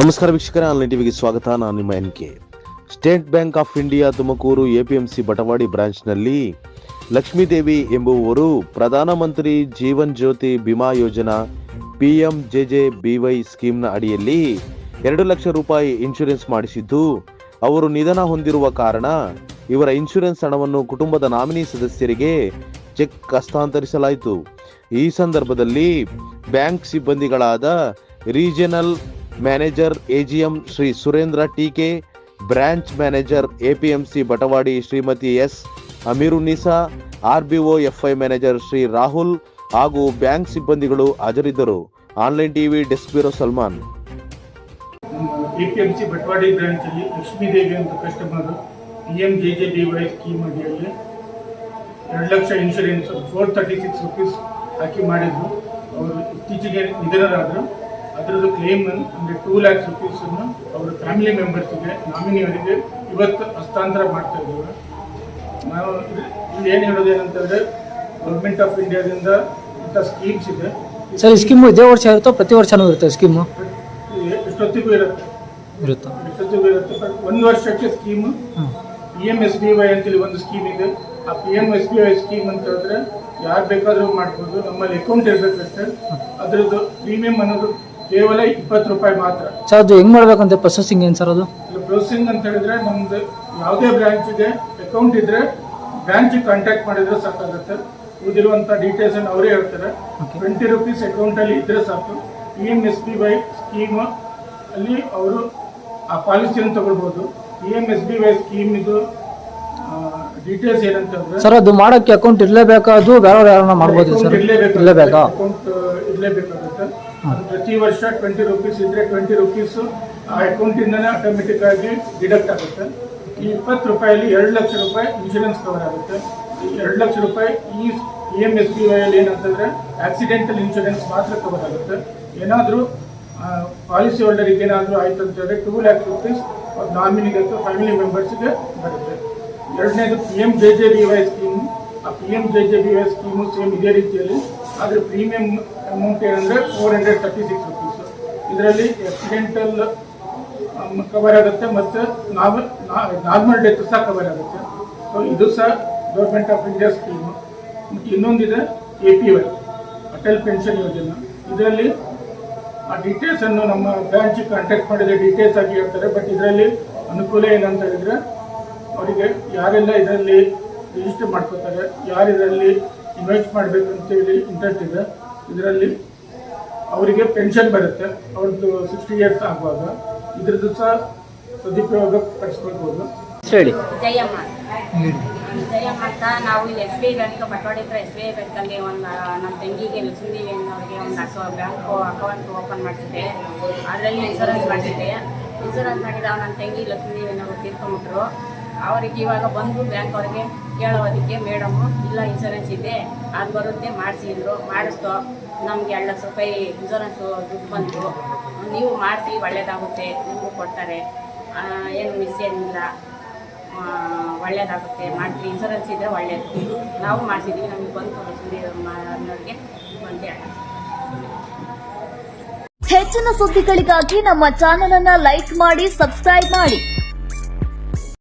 ನಮಸ್ಕಾರ ವೀಕ್ಷಕರೇ, ಆನ್ಲೈನ್ ಟಿವಿಗೆ ಸ್ವಾಗತ. ನಾನು ನಿಮ್ಮ N K. State bank of India Tumakuru APMC Batawadi ಬ್ರಾಂಚ್ನಲ್ಲಿ Lakshmidevi ಎಂಬುವವರು Pradhanmantri Jeevan Jyoti Bima Yojana P M J J B Y ಸ್ಕೀಮ್ನ ಅಡಿಯಲ್ಲಿ ಎರಡು ಲಕ್ಷ ರೂಪಾಯಿ ಇನ್ಶೂರೆನ್ಸ್ ಮಾಡಿಸಿದ್ದು, ಅವರು ನಿಧನ ಹೊಂದಿರುವ ಕಾರಣ ಇವರ ಇನ್ಶೂರೆನ್ಸ್ ಹಣವನ್ನು ಕುಟುಂಬದ ನಾಮಿನಿ ಸದಸ್ಯರಿಗೆ ಚೆಕ್ ಹಸ್ತಾಂತರಿಸಲಾಯಿತು. ಈ ಸಂದರ್ಭದಲ್ಲಿ bank ಸಿಬ್ಬಂದಿಗಳಾದ regional manager AGM Shri Surendra TK, branch manager APMC Batawadi Shrimati S Amirunisa, RBO FI manager Shri Rahul ಹಾಗೂ ಬ್ಯಾಂಕ್ ಸಿಬ್ಬಂದಿಗಳು ಹಾಜರಿದ್ದರು. Online TV desk bureau Salman. APMC Batawadi ಬ್ರಾಂಚಲ್ಲಿ Lakshmidevi ಅಂತ customer P M J J B Y scheme ಅಡಿಯಲ್ಲಿ ಎರಡು lakh insurance four thirty six rupees ಹಾಕಿ ಮಾಡಿದ್ರು. ಅವರು ಇತ್ತೀಚೆಗೆ ನಿಧನರಾದರು. ಅದರದ್ದು ಕ್ಲೇಮ್ ಅಂದರೆ ಟೂ ಲ್ಯಾಕ್ಸ್ ರುಪೀಸನ್ನು ಅವರ ಫ್ಯಾಮಿಲಿ ಮೆಂಬರ್ಸಿಗೆ ನಾಮಿನಿಯವರಿಗೆ ಇವತ್ತು ಹಸ್ತಾಂತರ ಮಾಡ್ತಾ ಇದ್ದೇವೆ. ನಾವು ಇಲ್ಲಿ ಏನು ಹೇಳೋದು ಏನಂತಂದರೆ ಗೌರ್ಮೆಂಟ್ ಆಫ್ ಇಂಡಿಯಾದಿಂದ ಇಂಥ ಸ್ಕೀಮ್ಸ್ ಇದೆ. ಸರ್ ಈ ಸ್ಕೀಮು ಇದೇ ವರ್ಷ ಇರುತ್ತೋ ಪ್ರತಿ ವರ್ಷನೂ ಇರುತ್ತೆ ಸ್ಕೀಮು ಎಷ್ಟೊತ್ತಿಗೂ ಇರುತ್ತೆ. ಇರುತ್ತೆ? ಎಷ್ಟೊತ್ತಿಗೂ ಇರುತ್ತೆ. ಬಟ್ ಒಂದು ವರ್ಷಕ್ಕೆ scheme P M S B Y ಅಂತೇಳಿ ಒಂದು ಸ್ಕೀಮ್ ಇದೆ. ಆ P M S B Y scheme ಅಂತ ಹೇಳಿದ್ರೆ ಯಾರು ಬೇಕಾದರೂ ಮಾಡ್ಬೋದು. ನಮ್ಮಲ್ಲಿ ಅಕೌಂಟ್ ಇರಬೇಕಷ್ಟೇ. ಅದರದ್ದು ಪ್ರೀಮಿಯಂ ಅನ್ನೋದು ಕೇವಲ ಇಪ್ಪತ್ತು ರೂಪಾಯಿ ಮಾತ್ರ. ಸರ್ ಅದು ಹೆಂಗ್ ಮಾಡ್ಬೇಕಂತೆ? ಪ್ರೊಸೆಸಿಂಗ್ ಏನು ಸರ್ ಅದು? ಪ್ರೊಸೆಸಿಂಗ್ ಅಂತ ಹೇಳಿದ್ರೆ ನಮ್ದು ಯಾವುದೇ ಇದೆ ಅಕೌಂಟ್ ಇದ್ರೆ ಬ್ಯಾಂಕ್ ಕಾಂಟ್ಯಾಕ್ಟ್ ಮಾಡಿದ್ರೆ ಸಾಕಾಗುತ್ತೆ. ಉಳಿದಿರುವಂತ ಡೀಟೇಲ್ಸ್ ಅನ್ನು ಅವರೇ ಹೇಳ್ತಾರೆ. ಟ್ವೆಂಟಿ ರುಪೀಸ್ ಅಕೌಂಟಲ್ಲಿ ಇದ್ರೆ ಸಾಕು. P M S B Y scheme ಅಲ್ಲಿ ಅವರು ಆ ಪಾಲಿಸಿಯನ್ನು ತಗೊಳ್ಬಹುದು P M S B Y scheme ಇದು ಡೀಟೇಲ್ಸ್ ಏನಂತಂದ್ರೆ ಸರ್ ಅದು ಮಾಡೋಕ್ಕೆ ಅಕೌಂಟ್ ಇರಲೇಬೇಕಾ? ಅದು ಬೇರೆ ಯಾರನ್ನ ಮಾಡ್ಬೋದು ಸರ್? ಇರಲೇಬೇಕಾ? ಅಕೌಂಟ್ ಇರಲೇಬೇಕಾಗುತ್ತೆ. ಅದು ಪ್ರತಿ ವರ್ಷ ಟ್ವೆಂಟಿ ರುಪೀಸ್ ಇದ್ರೆ ಟ್ವೆಂಟಿ ರುಪೀಸ್ ಆ ಅಕೌಂಟಿಂದನೇ ಆಟೋಮೆಟಿಕ್ ಆಗಿ ಡಿಡಕ್ಟ್ ಆಗುತ್ತೆ. ಈ ಇಪ್ಪತ್ತು ರೂಪಾಯಲ್ಲಿ ಎರಡು ಲಕ್ಷ ರೂಪಾಯಿ ಇನ್ಶೂರೆನ್ಸ್ ಕವರ್ ಆಗುತ್ತೆ. ಈ ಎರಡು ಲಕ್ಷ ರೂಪಾಯಿ ಈ ಇ ಎಂ ಎಸ್ ಬಿ ವೈಯಲ್ಲಿ ಏನಂತಂದ್ರೆ ಆಕ್ಸಿಡೆಂಟಲ್ ಇನ್ಶೂರೆನ್ಸ್ ಮಾತ್ರ ಕವರ್ ಆಗುತ್ತೆ. ಏನಾದರೂ ಪಾಲಿಸಿ ಹೋಲ್ಡರಿಗೆ ಏನಾದರೂ ಆಯಿತು ಅಂತಂದರೆ ಟೂ ಲ್ಯಾಕ್ ರುಪೀಸ್ ನಾಮಿನಿಗೆ ಅಥವಾ ಫ್ಯಾಮಿಲಿ ಮೆಂಬರ್ಸ್ಗೆ ಬರುತ್ತೆ. ಎರಡನೇದು P M J J B Y scheme ಆ P M J J B Y scheme same ಇದೇ ರೀತಿಯಲ್ಲಿ, ಆದರೆ ಪ್ರೀಮಿಯಂ ಅಮೌಂಟ್ ಏನಂದರೆ four hundred thirty six rupees ಇದರಲ್ಲಿ ಆಕ್ಸಿಡೆಂಟಲ್ ಕವರ್ ಆಗುತ್ತೆ ಮತ್ತು ನಾವ್ ನಾರ್ಮಲ್ ಡೆತ್ ಸಹ ಕವರ್ ಆಗುತ್ತೆ. ಸೊ ಇದು ಸಹ ಗೌರ್ಮೆಂಟ್ ಆಫ್ ಇಂಡಿಯಾ ಸ್ಕೀಮ್ ಮತ್ತು ಇನ್ನೊಂದಿದೆ A P Y Atal pension Yojana. ಇದರಲ್ಲಿ ಆ ಡೀಟೇಲ್ಸನ್ನು ನಮ್ಮ ಬ್ರಾಂಚಿಗೆ ಕಾಂಟ್ಯಾಕ್ಟ್ ಮಾಡಿದ್ರೆ ಡೀಟೇಲ್ಸ್ ಆಗಿ ಹೇಳ್ತಾರೆ ಬಟ್ ಇದರಲ್ಲಿ ಅನುಕೂಲ ಏನಂತ ಹೇಳಿದ್ರೆ ಅವರಿಗೆ ಯಾರೆಲ್ಲ ಇದರಲ್ಲಿ ರಿಜಿಸ್ಟರ್ ಮಾಡ್ಕೋತಾರೆ ಯಾರು ಇದರಲ್ಲಿ ಇನ್ವೆಸ್ಟ್ ಮಾಡಬೇಕು ಅಂತೇಳಿ ಇಂಟ್ರೆಸ್ಟ್ ಇದೆ ಇದರಲ್ಲಿ ಅವರಿಗೆ ಪೆನ್ಷನ್ ಬರುತ್ತೆ. ಅವ್ರದ್ದು ಸಿಕ್ಸ್ಟಿ ಇಯರ್ಸ್ ಆಗುವಾಗ. ಇದ್ರದ್ದು ಸಹ ಸದುಪಯೋಗ ಪಡಿಸ್ಕೊಳ್ಬೋದು. ಹೇಳಿ. ಜಯಮ್ಮ. ಜಯಮ್ಮ ಅಂತ ನಾವು ಇಲ್ಲಿ S B I bank Batwadi ಹತ್ರ ಎಸ್ ಬಿ ಐ ಬ್ಯಾಂಕಲ್ಲಿ ಒಂದು ನಮ್ಮ ತಂಗಿಗೆ ಲಕ್ಷ್ಮೀದೇವಿ ಅನ್ನೋರಿಗೆ ಒಂದು ಅಕೌ ಬ್ಯಾಂಕ್ ಅಕೌಂಟ್ ಓಪನ್ ಮಾಡಿಸಿದೆ ಅದರಲ್ಲಿ ಇನ್ಶೂರೆನ್ಸ್ ಮಾಡಿಸಿದೆ ಇನ್ಶೂರೆನ್ಸ್ ಮಾಡಿದ ನನ್ನ ತಂಗಿ ಲಕ್ಷ್ಮೀದೇವಿ ಅನ್ನೋರು ತೀರ್ಕೊಂಬಿಟ್ರು ಅವರಿಗೆ ಇವಾಗ ಬಂದು ಬ್ಯಾಂಕ್ ಅವರಿಗೆ ಕೇಳೋದಕ್ಕೆ ಮೇಡಮು, ಇಲ್ಲ ಇನ್ಸೂರೆನ್ಸ್ ಇದೆ, ಅದು ಬರುತ್ತೆ ಮಾಡಿಸಿದ್ರು ಮಾಡಿಸ್ತೋ ನಮಗೆ ಎರಡು ಲಕ್ಷ ರೂಪಾಯಿ ಇನ್ಸೂರೆನ್ಸು ದುಡ್ಡು ಬಂತು. ನೀವು ಮಾಡಿಸಿ ಒಳ್ಳೆಯದಾಗುತ್ತೆ ನಿಮಗೂ ಕೊಡ್ತಾರೆ. ಏನು ಮಿಸ್ ಏನಿಲ್ಲ. ಒಳ್ಳೆಯದಾಗುತ್ತೆ ಮಾಡ್ತೀವಿ ಇನ್ಸೂರೆನ್ಸ್ ಇದ್ದರೆ ಒಳ್ಳೇದು. ನಾವು ಮಾಡಿಸಿದ್ದೀವಿ ನಮಗೆ ಬಂತು ಅನ್ನೋರಿಗೆ ಹೇಳಿ ಹೆಚ್ಚಿನ ಸುದ್ದಿಗಳಿಗಾಗಿ ನಮ್ಮ ಚಾನೆಲ್ ಅನ್ನ ಲೈಕ್ ಮಾಡಿ ಸಬ್ಸ್ಕ್ರೈಬ್ ಮಾಡಿ.